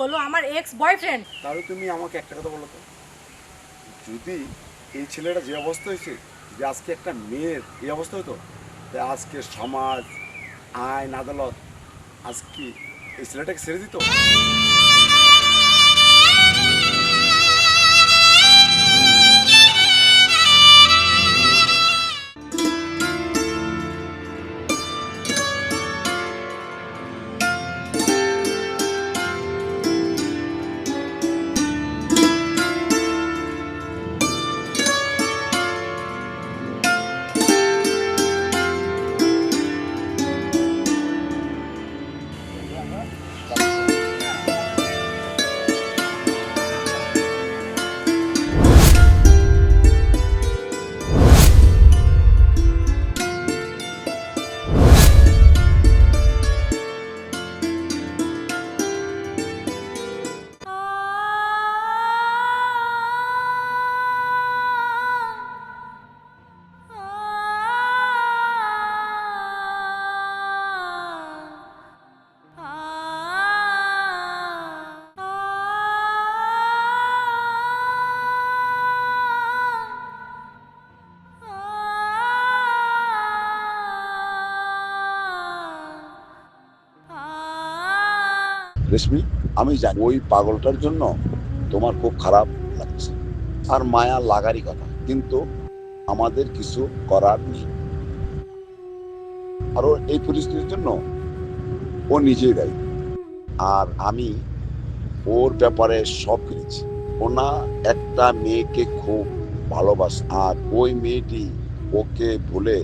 হলো আমার ex boyfriend তাহলে তুমি আমাকে একটা কথা বলো তো। যদি এই ছেলেটা যে অবস্থা হয়েছে, যে আজকে একটা মেয়ের এই অবস্থা হতো তাই আজকে সমাজ, আইন, আদালত আজকে এই ছেলেটাকে ছেড়ে দিত? রেশমি আমি জানি। ওই পাগলটার জন্য তোমার খুব খারাপ লাগছে। আর মায়া লাগারই কথা, কিন্তু আমাদের কিছু করার নেই। আর ওর এই পরিস্থিতির জন্য ও নিজেই দায়ী। আর আমি ওর ব্যাপারে সব কিনেছি। ও না একটা মেয়েকে খুব ভালোবাসে, আর ওই মেয়েটি ওকে ভুলে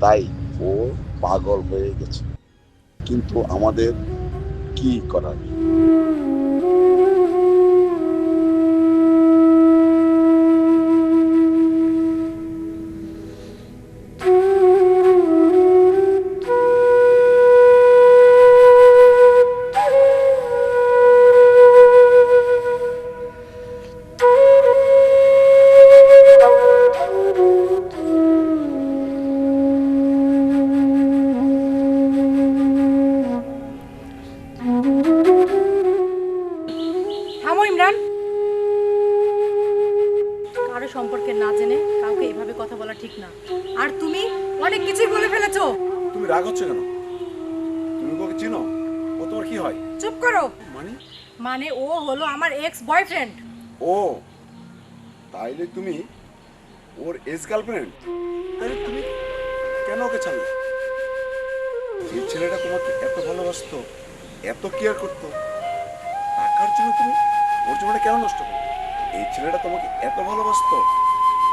তাই ও পাগল হয়ে গেছে। কিন্তু আমাদের কি করার? অনেক কিছুই বলে ফেলেছো। তুমি রাগ হচ্ছে কেন? তুমি ওকে চিনো? ও তোমার কি হয়? চুপ করো। মানে? মানে ও হলো আমার এক্স বয়ফ্রেন্ড ও তাইলে তুমি ওর এক্স গার্লফ্রেন্ড তাহলে তুমি কেন ওকে ছাড়লে? এই ছেলেটা তোমাকে এত ভালোবাসতো এত কেয়ার করতো। টাকার জন্য তুমি ওর জীবনটা কেন নষ্ট করো এই ছেলেটা তোমাকে এত ভালোবাসতো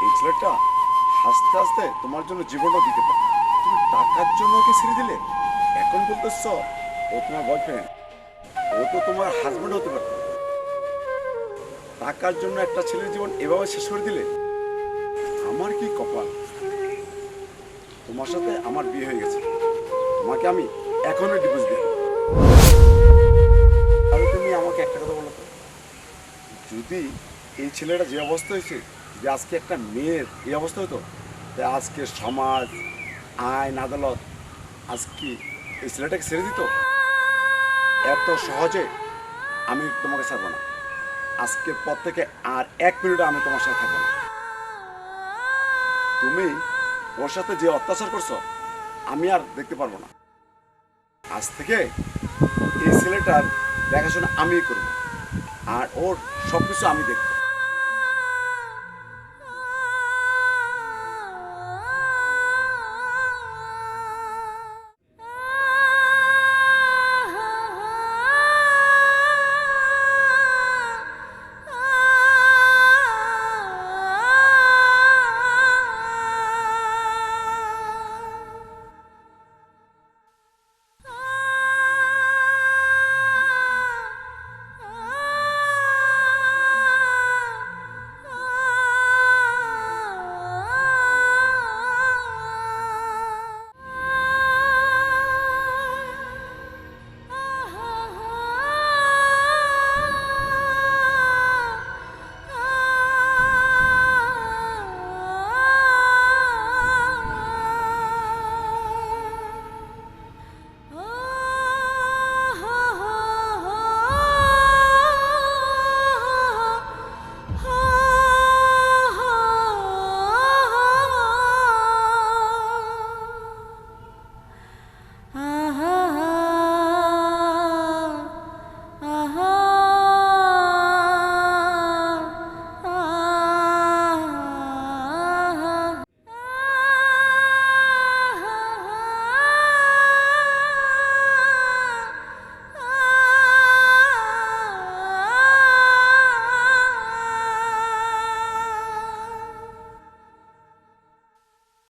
এই ছেলেটা হাসতে হাসতে তোমার জন্য জীবনও দিতে পারে তুমি টাকার জন্য ওকে ছেড়ে দিলে? এখন বলতেছ ও তোমার বয়ফ্রেন্ড ও তো তোমার হাজবেন্ড হতে পারতো। টাকার জন্য একটা ছেলের জীবন এভাবে শেষ করে দিলে? আমার কি কপাল? তোমার সাথে আমার বিয়ে হয়ে গেছে। তোমাকে আমি এখনও ডিভোর্স তাহলে তুমি আমাকে একটা কথা বলো যদি এই ছেলেটা যে অবস্থা হয়েছে যে আজকে একটা মেয়ের এই অবস্থা হতো? যে আজকে সমাজ, আইন, আদালত, আজকে এই ছেলেটাকে ছেড়ে দিত? এত সহজে আমি তোমাকে ছাড়বো না। আজকের পর থেকে আর এক মিনিট আমি তোমার সাথে থাকব না। তুমি ওর সাথে যে অত্যাচার করছ, আমি আর দেখতে পারব না। আজ থেকে এই ছেলেটার দেখাশোনা আমিই করব। আর ওর সব কিছু আমি দেখব।